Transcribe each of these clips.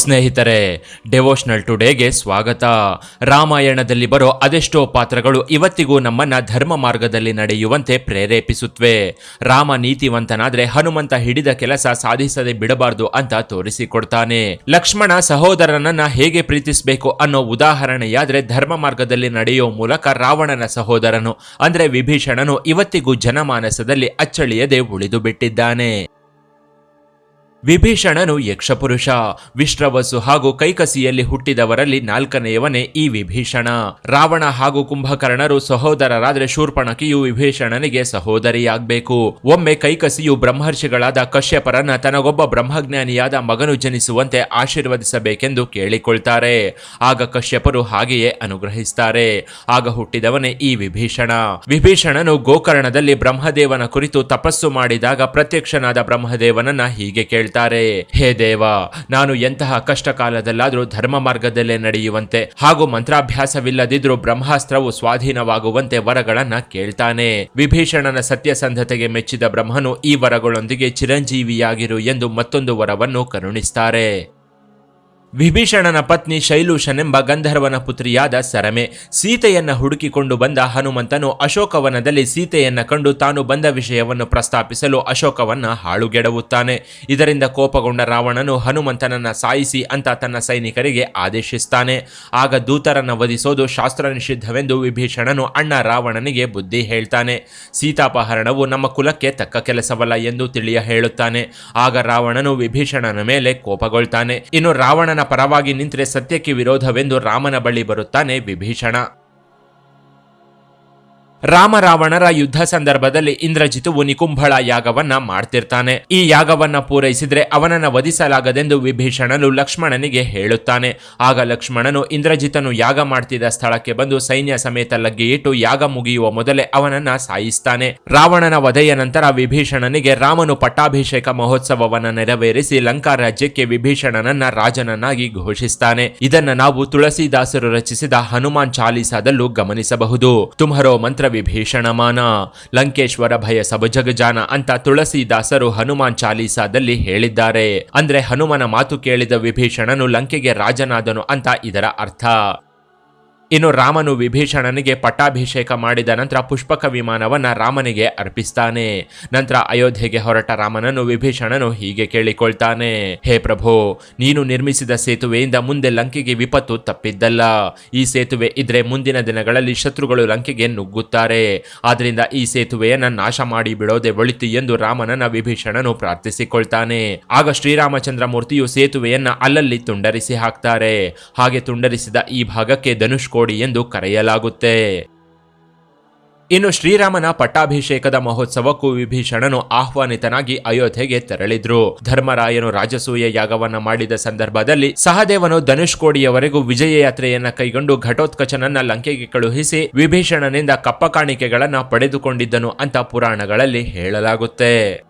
ಸ್ನೇಹಿತರೆ ಡೆವೋಷನಲ್ ಟುಡೇಗೆ ಸ್ವಾಗತ. ರಾಮಾಯಣದಲ್ಲಿ ಬರೋ ಅದೆಷ್ಟೋ ಪಾತ್ರಗಳು ಇವತ್ತಿಗೂ ನಮ್ಮನ್ನ ಧರ್ಮ ಮಾರ್ಗದಲ್ಲಿ ನಡೆಯುವಂತೆ ಪ್ರೇರೇಪಿಸುತ್ತವೆ ರಾಮ ನೀತಿವಂತನಾದ್ರೆ ಹನುಮಂತ ಹಿಡಿದ ಕೆಲಸ ಸಾಧಿಸದೆ ಬಿಡಬಾರ್ದು ಅಂತ ತೋರಿಸಿಕೊಡ್ತಾನೆ. ಲಕ್ಷ್ಮಣ ಸಹೋದರನನ್ನ ಹೇಗೆ ಪ್ರೀತಿಸಬೇಕು ಅನ್ನೋ ಉದಾಹರಣೆಯಾದ್ರೆ ಧರ್ಮ ಮಾರ್ಗದಲ್ಲಿ ನಡೆಯೋ ಮೂಲಕ ರಾವಣನ ಸಹೋದರನು, ಅಂದ್ರೆ ವಿಭೀಷಣನು ಇವತ್ತಿಗೂ ಜನಮಾನಸದಲ್ಲಿ ಅಚ್ಚಳಿಯದೆ ಉಳಿದು ಬಿಟ್ಟಿದ್ದಾನೆ ವಿಭೀಷಣನು ಯಕ್ಷಪುರುಷ. ವಿಶ್ರವಸು ಹಾಗೂ ಕೈಕಸಿಯಲ್ಲಿ ಹುಟ್ಟಿದವರಲ್ಲಿ ನಾಲ್ಕನೆಯವನೇ ಈ ವಿಭೀಷಣ. ರಾವಣ ಹಾಗೂ ಕುಂಭಕರ್ಣರು ಸಹೋದರರಾದ್ರೆ ಶೂರ್ಪಣಕಿಯು ವಿಭೀಷಣನಿಗೆ ಸಹೋದರಿಯಾಗಬೇಕು. ಒಮ್ಮೆ ಕೈಕಸಿಯು ಬ್ರಹ್ಮರ್ಷಿಗಳಾದ ಕಶ್ಯಪರನ್ನ ತನಗೊಬ್ಬ ಬ್ರಹ್ಮಜ್ಞಾನಿಯಾದ ಮಗನು ಜನಿಸುವಂತೆ ಆಶೀರ್ವದಿಸಬೇಕೆಂದು ಕೇಳಿಕೊಳ್ತಾರೆ. ಆಗ ಕಶ್ಯಪರು ಹಾಗೆಯೇ ಅನುಗ್ರಹಿಸ್ತಾರೆ. ಆಗ ಹುಟ್ಟಿದವನೇ ಈ ವಿಭೀಷಣ. ವಿಭೀಷಣನು ಗೋಕರ್ಣದಲ್ಲಿ ಬ್ರಹ್ಮದೇವನ ಕುರಿತು ತಪಸ್ಸು ಮಾಡಿದಾಗ ಪ್ರತ್ಯಕ್ಷನಾದ ಬ್ರಹ್ಮದೇವನನ್ನ ಹೀಗೆ ಕೇಳ್ತಾರೆ ಹೇ ದೇವ, ನಾನು ಎಂತಹ ಕಷ್ಟ ಕಾಲದಲ್ಲಾದರೂ ಧರ್ಮ ಮಾರ್ಗದಲ್ಲೇ ನಡೆಯುವಂತೆ ಹಾಗೂ ಮಂತ್ರಾಭ್ಯಾಸವಿಲ್ಲದಿದ್ರೂ ಬ್ರಹ್ಮಾಸ್ತ್ರವು ಸ್ವಾಧೀನವಾಗುವಂತೆ ವರಗಳನ್ನ ಕೇಳ್ತಾನೆ. ವಿಭೀಷಣನ ಸತ್ಯಸಂಧತೆಗೆ ಮೆಚ್ಚಿದ ಬ್ರಹ್ಮನು ಈ ವರಗಳೊಂದಿಗೆ ಚಿರಂಜೀವಿಯಾಗಿರು ಎಂದು ಮತ್ತೊಂದು ವರವನ್ನು ಕರುಣಿಸ್ತಾರೆ. ವಿಭೀಷಣನ ಪತ್ನಿ ಶೈಲೂಷನೆಂಬ ಗಂಧರ್ವನ ಪುತ್ರಿಯಾದ ಸರಮೆ. ಸೀತೆಯನ್ನ ಹುಡುಕಿಕೊಂಡು ಬಂದ ಹನುಮಂತನು ಅಶೋಕವನದಲ್ಲಿ ಸೀತೆಯನ್ನ ಕಂಡು ತಾನು ಬಂದ ವಿಷಯವನ್ನು ಪ್ರಸ್ತಾಪಿಸಲು ಅಶೋಕವನ್ನ ಹಾಳುಗೆಡವುತ್ತಾನೆ. ಇದರಿಂದ ಕೋಪಗೊಂಡ ರಾವಣನು ಹನುಮಂತನನ್ನ ಸಾಯಿಸಿ ಅಂತ ತನ್ನ ಸೈನಿಕರಿಗೆ ಆದೇಶಿಸ್ತಾನೆ. ಆಗ ದೂತರನ್ನ ವಧಿಸೋದು ಶಾಸ್ತ್ರ ನಿಷಿದ್ಧವೆಂದು ವಿಭೀಷಣನು ಅಣ್ಣ ರಾವಣನಿಗೆ ಬುದ್ಧಿ ಹೇಳ್ತಾನೆ. ಸೀತಾಪಹರಣವು ನಮ್ಮ ಕುಲಕ್ಕೆ ತಕ್ಕ ಕೆಲಸವಲ್ಲ ಎಂದು ತಿಳಿಯ ಹೇಳುತ್ತಾನೆ. ಆಗ ರಾವಣನು ವಿಭೀಷಣನ ಮೇಲೆ ಕೋಪಗೊಳ್ತಾನೆ. ಇನ್ನು ರಾವಣನ ಪರವಾಗಿ ನಿಂತರೆ ಸತ್ಯಕ್ಕೆ ವಿರೋಧವೆಂದು ರಾಮನ ಬಳಿ ಬರುತ್ತಾನೆ ವಿಭೀಷಣ. ರಾಮ ರಾವಣರ ಯುದ್ಧ ಸಂದರ್ಭದಲ್ಲಿ ಇಂದ್ರಜಿತುವು ನಿಕುಂಭಳ ಯಾಗವನ್ನ ಮಾಡ್ತಿರ್ತಾನೆ. ಈ ಯಾಗವನ್ನ ಪೂರೈಸಿದ್ರೆ ಅವನನ್ನ ವಧಿಸಲಾಗದೆಂದು ವಿಭೀಷಣನು ಲಕ್ಷ್ಮಣನಿಗೆ ಹೇಳುತ್ತಾನೆ. ಆಗ ಲಕ್ಷ್ಮಣನು ಇಂದ್ರಜಿತನು ಯಾಗ ಮಾಡ್ತಿದ್ದ ಸ್ಥಳಕ್ಕೆ ಬಂದು ಸೈನ್ಯ ಸಮೇತ ಲಗ್ಗೆಯಿಟ್ಟು ಯಾಗ ಮುಗಿಯುವ ಮೊದಲೇ ಅವನನ್ನ ಸಾಯಿಸ್ತಾನೆ. ರಾವಣನ ವಧೆಯ ನಂತರ ವಿಭೀಷಣನಿಗೆ ರಾಮನು ಪಟ್ಟಾಭಿಷೇಕ ಮಹೋತ್ಸವವನ್ನ ನೆರವೇರಿಸಿ ಲಂಕಾ ರಾಜ್ಯಕ್ಕೆ ವಿಭೀಷಣನನ್ನ ರಾಜನನ್ನಾಗಿ ಘೋಷಿಸ್ತಾನೆ. ಇದನ್ನ ನಾವು ತುಳಸಿದಾಸರು ರಚಿಸಿದ ಹನುಮಾನ್ ಚಾಲೀಸಾದಲ್ಲೂ ಗಮನಿಸಬಹುದು. ತುಮಹರೋ ಮಂತ್ರ ವಿಭೀಷಣಮಾನ, ಲಂಕೇಶ್ವರ ಭಯ ಸಬಜಗಜಾನ ಅಂತ ತುಳಸಿದಾಸರು ಹನುಮಾನ್ ಚಾಲೀಸಾದಲ್ಲಿ ಹೇಳಿದ್ದಾರೆ. ಅಂದ್ರೆ ಹನುಮನ ಮಾತು ಕೇಳಿದ ವಿಭೀಷಣನು ಲಂಕೆಗೆ ರಾಜನಾದನು ಅಂತ ಇದರ ಅರ್ಥ. ಇನ್ನು ರಾಮನು ವಿಭೀಷಣನಿಗೆ ಪಟ್ಟಾಭಿಷೇಕ ಮಾಡಿದ ನಂತರ ಪುಷ್ಪಕ ವಿಮಾನವನ್ನ ರಾಮನಿಗೆ ಅರ್ಪಿಸ್ತಾನೆ. ನಂತರ ಅಯೋಧ್ಯೆಗೆ ಹೊರಟ ರಾಮನನ್ನು ವಿಭೀಷಣನು ಹೀಗೆ ಕೇಳಿಕೊಳ್ತಾನೆ, ಹೇ ಪ್ರಭು, ನೀನು ನಿರ್ಮಿಸಿದ ಸೇತುವೆಯಿಂದ ಮುಂದೆ ಲಂಕೆಗೆ ವಿಪತ್ತು ತಪ್ಪಿದ್ದಲ್ಲ. ಈ ಸೇತುವೆ ಇದ್ರೆ ಮುಂದಿನ ದಿನಗಳಲ್ಲಿ ಶತ್ರುಗಳು ಲಂಕೆಗೆ ನುಗ್ಗುತ್ತಾರೆ. ಆದ್ರಿಂದ ಈ ಸೇತುವೆಯನ್ನ ನಾಶ ಮಾಡಿ ಬಿಡೋದೆ ಒಳಿತು ಎಂದು ರಾಮನನ್ನ ವಿಭೀಷಣನು ಪ್ರಾರ್ಥಿಸಿಕೊಳ್ತಾನೆ. ಆಗ ಶ್ರೀರಾಮಚಂದ್ರ ಮೂರ್ತಿಯು ಸೇತುವೆಯನ್ನ ಅಲ್ಲಲ್ಲಿ ತುಂಡರಿಸಿ ಹಾಕ್ತಾರೆ. ಹಾಗೆ ತುಂಡರಿಸಿದ ಈ ಭಾಗಕ್ಕೆ ಧನುಷ್ಕೋಡಿ ಎಂದು ಕರೆಯಲಾಗುತ್ತೆ. ಇನ್ನು ಶ್ರೀರಾಮನ ಪಟ್ಟಾಭಿಷೇಕದ ಮಹೋತ್ಸವಕ್ಕೂ ವಿಭೀಷಣನು ಆಹ್ವಾನಿತನಾಗಿ ಅಯೋಧ್ಯೆಗೆ ತೆರಳಿದ್ರು. ಧರ್ಮರಾಯನು ರಾಜಸೂಯ ಯಾಗವನ್ನ ಮಾಡಿದ ಸಂದರ್ಭದಲ್ಲಿ ಸಹದೇವನು ಧನುಷ್ಕೋಡಿಯವರೆಗೂ ವಿಜಯ ಯಾತ್ರೆಯನ್ನ ಕೈಗೊಂಡು ಘಟೋತ್ಕಚನನ್ನ ಲಂಕೆಗೆ ಕಳುಹಿಸಿ ವಿಭೀಷಣನಿಂದ ಕಪ್ಪ ಕಾಣಿಕೆಗಳನ್ನ ಪಡೆದುಕೊಂಡಿದ್ದನು ಅಂತ ಪುರಾಣಗಳಲ್ಲಿ ಹೇಳಲಾಗುತ್ತೆ.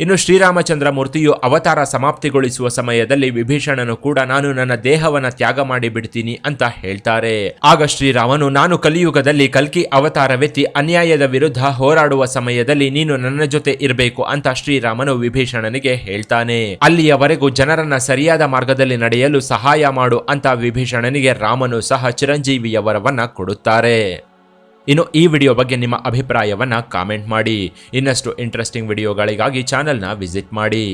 ಇನ್ನು ಶ್ರೀರಾಮಚಂದ್ರ ಮೂರ್ತಿಯು ಅವತಾರ ಸಮಾಪ್ತಿಗೊಳಿಸುವ ಸಮಯದಲ್ಲಿ ವಿಭೀಷಣನು ಕೂಡ ನಾನು ನನ್ನ ದೇಹವನ್ನ ತ್ಯಾಗ ಮಾಡಿ ಬಿಡ್ತೀನಿ ಅಂತ ಹೇಳ್ತಾರೆ. ಆಗ ಶ್ರೀರಾಮನು, ನಾನು ಕಲಿಯುಗದಲ್ಲಿ ಕಲ್ಕಿ ಅವತಾರವೆತ್ತಿ ಅನ್ಯಾಯದ ವಿರುದ್ಧ ಹೋರಾಡುವ ಸಮಯದಲ್ಲಿ ನೀನು ನನ್ನ ಜೊತೆ ಇರಬೇಕು ಅಂತ ಶ್ರೀರಾಮನು ವಿಭೀಷಣನಿಗೆ ಹೇಳ್ತಾನೆ. ಅಲ್ಲಿಯವರೆಗೂ ಜನರನ್ನ ಸರಿಯಾದ ಮಾರ್ಗದಲ್ಲಿ ನಡೆಯಲು ಸಹಾಯ ಮಾಡು ಅಂತ ವಿಭೀಷಣನಿಗೆ ರಾಮನು ಸಹ ಚಿರಂಜೀವಿಯ ವರವನ್ನ ಕೊಡುತ್ತಾರೆ. ಇನ್ನು ಈ ವಿಡಿಯೋ ಬಗ್ಗೆ ನಿಮ್ಮ ಅಭಿಪ್ರಾಯವನ್ನು ಕಾಮೆಂಟ್ ಮಾಡಿ. ಇನ್ನಷ್ಟು ಇಂಟ್ರೆಸ್ಟಿಂಗ್ ವಿಡಿಯೋಗಳಿಗಾಗಿ ಚಾನಲ್ನ ವಿಸಿಟ್ ಮಾಡಿ.